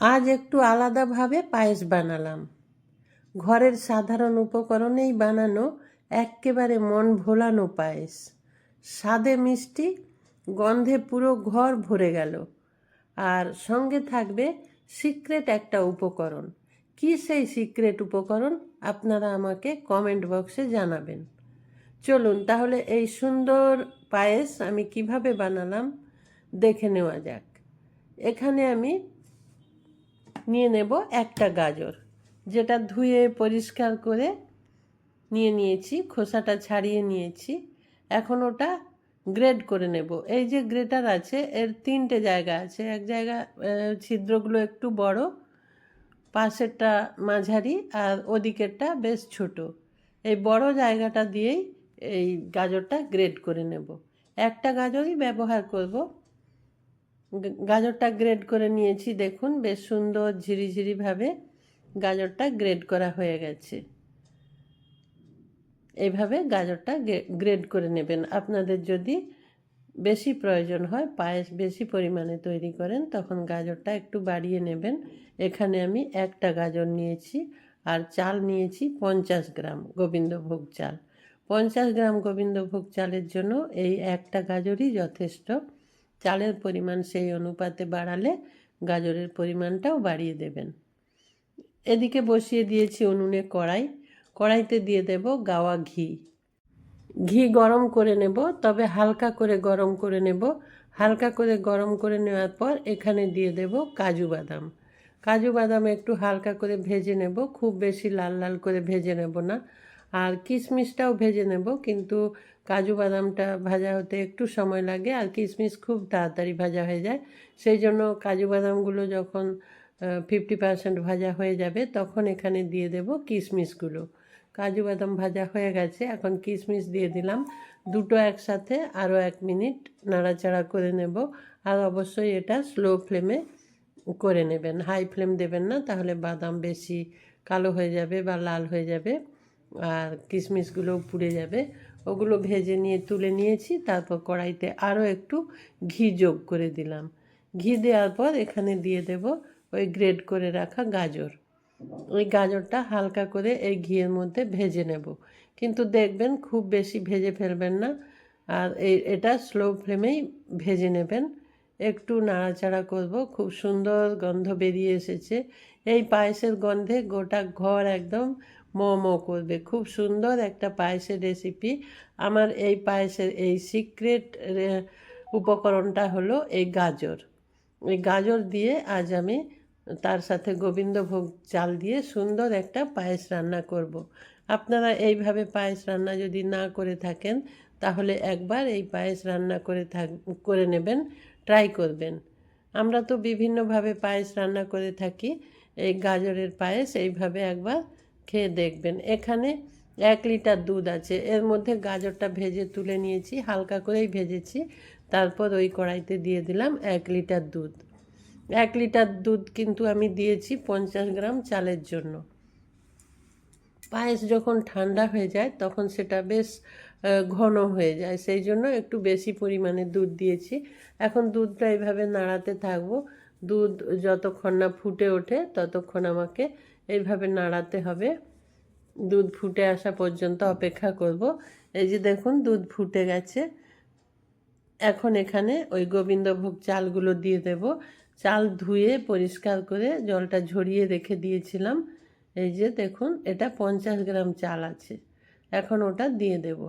আজ একটু আলাদাভাবে পায়েস বানালাম। ঘরের সাধারণ উপকরণেই বানানো এক্কেবারে মন ভোলানো পায়েস। স্বাদে মিষ্টি, গন্ধে পুরো ঘর ভরে গেল। আর সঙ্গে থাকবে সিক্রেট একটা উপকরণ। কী সেই সিক্রেট উপকরণ? আপনারা আমাকে কমেন্ট বক্সে জানাবেন। চলুন তাহলে এই সুন্দর পায়েস আমি কীভাবে বানালাম দেখে নেওয়া যাক। এখানে আমি নিয়ে নেব একটা গাজর, যেটা ধুয়ে পরিষ্কার করে নিয়ে নিয়েছি, খোসাটা ছাড়িয়ে নিয়েছি। এখন ওটা গ্রেড করে নেব। এই যে গ্রেটার আছে, এর তিনটে জায়গা আছে। এক জায়গা ছিদ্রগুলো একটু বড়, পাশেরটা মাঝারি আর ওদিকেরটা বেশ ছোট। এই বড় জায়গাটা দিয়েই এই গাজরটা গ্রেড করে নেব। একটা গাজরই ব্যবহার করব। গাজরটা গ্রেড করে নিয়েছি, দেখুন, বেশ সুন্দর ঝিরিঝিরিভাবে গাজরটা গ্রেড করা হয়ে গেছে। এইভাবে গাজরটা গ্রেড করে নেবেন। আপনাদের যদি বেশি প্রয়োজন হয়, পায়েস বেশি পরিমাণে তৈরি করেন, তখন গাজরটা একটু বাড়িয়ে নেবেন। এখানে আমি একটা গাজর নিয়েছি, আর চাল নিয়েছি পঞ্চাশ গ্রাম গোবিন্দভোগ চাল। পঞ্চাশ গ্রাম গোবিন্দভোগ চালের জন্য এই একটা গাজরই যথেষ্ট। চালের পরিমাণ সেই অনুপাতে বাড়ালে গাজরের পরিমাণটাও বাড়িয়ে দেবেন। এদিকে বসিয়ে দিয়েছি উনুনে কড়াই। কড়াইতে দিয়ে দেব গাওয়া ঘি। ঘি গরম করে নেব, তবে হালকা করে গরম করে নেব। হালকা করে গরম করে নেওয়ার পর এখানে দিয়ে দেব কাজু বাদাম। কাজু বাদাম একটু হালকা করে ভেজে নেব, খুব বেশি লাল লাল করে ভেজে নেব না। আর কিশমিশটাও ভেজে নেব, কিন্তু কাজু বাদামটা ভাজা হতে একটু সময় লাগে আর কিশমিশ খুব তাড়াতাড়ি ভাজা হয়ে যায়। সেই জন্য কাজু বাদামগুলো যখন ফিফটি পার্সেন্ট ভাজা হয়ে যাবে তখন এখানে দিয়ে দেব কিশমিশগুলো কাজু বাদাম ভাজা হয়ে গেছে, এখন কিশমিশ দিয়ে দিলাম। দুটো একসাথে আরও এক মিনিট নাড়াচাড়া করে নেব আর অবশ্যই এটা স্লো ফ্লেমে করে নেবেন। হাই ফ্লেম দেবেন না, তাহলে বাদাম বেশি কালো হয়ে যাবে বা লাল হয়ে যাবে। আর কিশমিশগুলো পুড়ে যাবে। ওগুলো ভেজে নিয়ে, তুলে নিয়েছি, তারপর কড়াইতে আরও একটু ঘি যোগ করে দিলাম। ঘি দেওয়ার পর এখানে দিয়ে দেব ওই গ্রেড করে রাখা গাজর। ওই গাজরটা হালকা করে এই ঘিয়ের মধ্যে ভেজে নেব। কিন্তু দেখবেন খুব বেশি ভেজে ফেলবেন না। আর এই, এটা স্লো ফ্লেমেই ভেজে নেবেন। একটু নাড়াচাড়া করব, খুব সুন্দর গন্ধ বেরিয়ে এসেছে। এই পায়েসের গন্ধে গোটা ঘর একদম ম ম করবে। খুব সুন্দর একটা পায়েসের রেসিপি আমার এই পায়েসের এই সিক্রেট উপকরণটা হলো এই গাজর। এই গাজর দিয়ে আজ আমি তার সাথে গোবিন্দভোগ চাল দিয়ে সুন্দর একটা পায়েস রান্না করব। আপনারা এইভাবে পায়েস রান্না যদি না করে থাকেন, তাহলে একবার এই পায়েস রান্না করে থাক, করে নেবেন ট্রাই করবেন। আমরা তো বিভিন্নভাবে পায়েস রান্না করে থাকি। এই গাজরের পায়েস এইভাবে একবার খেয়ে দেখবেন। এখানে এক লিটার দুধ আছে। এর মধ্যে গাজরটা ভেজে তুলে নিয়েছি, হালকা করেই ভেজেছি। তারপর ওই কড়াইতে দিয়ে দিলাম এক লিটার দুধ। এক লিটার দুধ কিন্তু আমি দিয়েছি পঞ্চাশ গ্রাম চালের জন্য। পায়েস যখন ঠান্ডা হয়ে যায় তখন সেটা বেশ ঘন হয়ে যায়। সেই জন্য একটু বেশি পরিমাণে দুধ দিয়েছি। এখন দুধটা এইভাবে নাড়াতে থাকব। দুধ যতক্ষণ না ফুটে ওঠে ততক্ষণ আমাকে এইভাবে নাড়াতে হবে। দুধ ফুটে আসা পর্যন্ত অপেক্ষা করব। এই যে দেখুন, দুধ ফুটে গেছে। এখন এখানে ওই গোবিন্দভোগ চালগুলো দিয়ে দেব। চাল ধুয়ে পরিষ্কার করে জলটা ঝরিয়ে রেখে দিয়েছিলাম। এই যে দেখুন, এটা পঞ্চাশ গ্রাম চাল আছে। এখন ওটা দিয়ে দেব।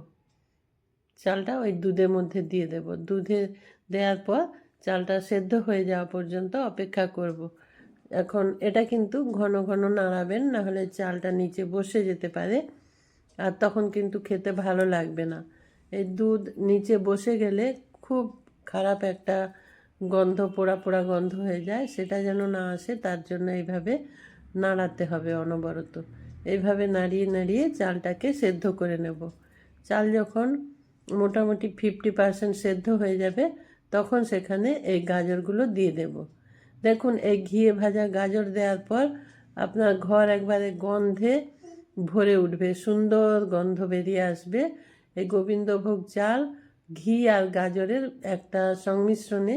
চালটা ওই দুধের মধ্যে দিয়ে দেব। দুধে দেওয়ার পর চালটা সেদ্ধ হয়ে যাওয়া পর্যন্ত অপেক্ষা করব। এখন এটা কিন্তু ঘন ঘন নাড়াবেন না হলে চালটা নিচে বসে যেতে পারে আর তখন কিন্তু খেতে ভালো লাগবে না। এই দুধ নিচে বসে গেলে খুব খারাপ একটা গন্ধ, পোড়া পোড়া গন্ধ হয়ে যায়, সেটা যেন না আসে, তার জন্য এইভাবে নাড়াতে হবে অনবরত। এইভাবে নাড়িয়ে নাড়িয়ে চালটাকে সেদ্ধ করে নেব। চাল যখন মোটামুটি ফিফটি পার্সেন্ট সেদ্ধ হয়ে যাবে, তখন সেখানে এই গাজরগুলো দিয়ে দেব। দেখুন, এই ঘিয়ে ভাজা গাজর দেওয়ার পর আপনার ঘর একবারে গন্ধে ভরে উঠবে, সুন্দর গন্ধ বেরিয়ে আসবে। এই গোবিন্দভোগ চাল, ঘি আর গাজরের একটা সংমিশ্রণে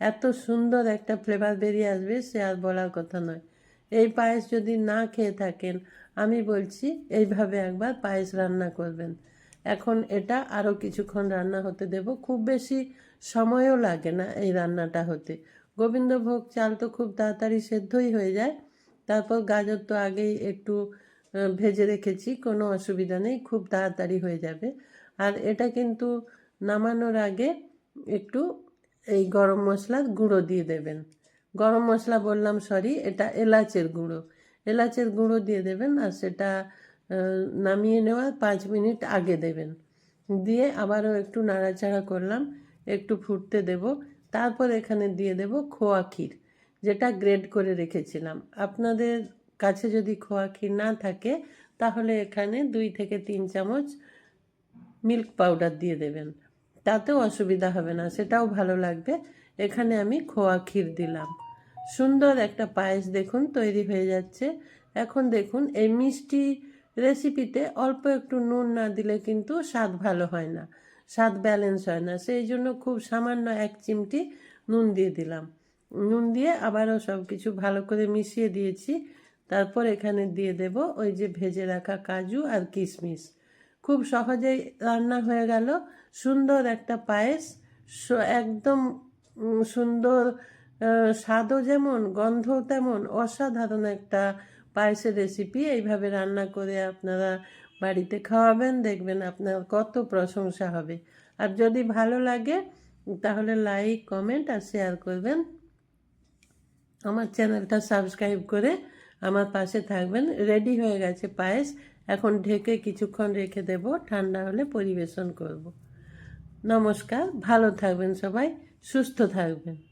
এত সুন্দর একটা ফ্লেভার বেরিয়ে আসবে, সে আর বলার কথা নয়। এই পায়েস যদি না খেয়ে থাকেন, আমি বলছি এইভাবে একবার পায়েস রান্না করবেন। এখন এটা আরও কিছুক্ষণ রান্না হতে দেব, খুব বেশি সময়ও লাগে না এই রান্নাটা হতে। গোবিন্দভোগ চাল তো খুব তাড়াতাড়ি সেদ্ধই হয়ে যায়। তারপর গাজর তো আগেই একটু ভেজে রেখেছি, কোনো অসুবিধা নেই, খুব তাড়াতাড়ি হয়ে যাবে। আর এটা কিন্তু নামানোর আগে একটু এই গরম মশলার গুঁড়ো দিয়ে দেবেন। গরম মশলা বললাম সরি এটা এলাচের গুঁড়ো। এলাচের গুঁড়ো দিয়ে দেবেন আর সেটা নামিয়ে নেওয়ার পাঁচ মিনিট আগে দেবেন। দিয়ে আবারও একটু নাড়াচাড়া করলাম, একটু ফুটতে দেব। তারপর এখানে দিয়ে দেব খোয়া ক্ষীর, যেটা গ্রেড করে রেখেছিলাম। আপনাদের কাছে যদি খোয়া ক্ষীর না থাকে, তাহলে এখানে দুই থেকে তিন চামচ মিল্ক পাউডার দিয়ে দেবেন। তাতেও অসুবিধা হবে না, সেটাও ভালো লাগবে। এখানে আমি খোয়া ক্ষীর দিলাম। সুন্দর একটা পায়েস দেখুন, তৈরি হয়ে যাচ্ছে। এখন দেখুন, এই মিষ্টি রেসিপিতে অল্প একটু নুন না দিলে কিন্তু স্বাদ ভালো হয় না। স্বাদ ব্যালেন্স হয় না। সেই জন্য খুব সামান্য এক চিমটি নুন দিয়ে দিলাম। নুন দিয়ে আবারও সব কিছু ভালো করে মিশিয়ে দিয়েছি। তারপর এখানে দিয়ে দেব ওই যে ভেজে রাখা কাজু আর কিশমিশ। খুব সহজেই রান্না হয়ে গেল। সুন্দর একটা পায়েস। একদম সুন্দর স্বাদও যেমন, গন্ধও তেমন, অসাধারণ একটা পায়েসের রেসিপি এইভাবে রান্না করে আপনারা বাড়িতে খাওয়াবেন, দেখবেন আপনার কত প্রশংসা হবে। আর যদি ভালো লাগে, তাহলে লাইক কমেন্ট আর শেয়ার করবেন। আমার চ্যানেলটা সাবস্ক্রাইব করে আমার পাশে থাকবেন। রেডি হয়ে গেছে পায়েস। এখন ঢেকে কিছুক্ষণ রেখে দেব। ঠান্ডা হলে পরিবেশন করব। নমস্কার। ভালো থাকবেন সবাই। সুস্থ থাকবেন।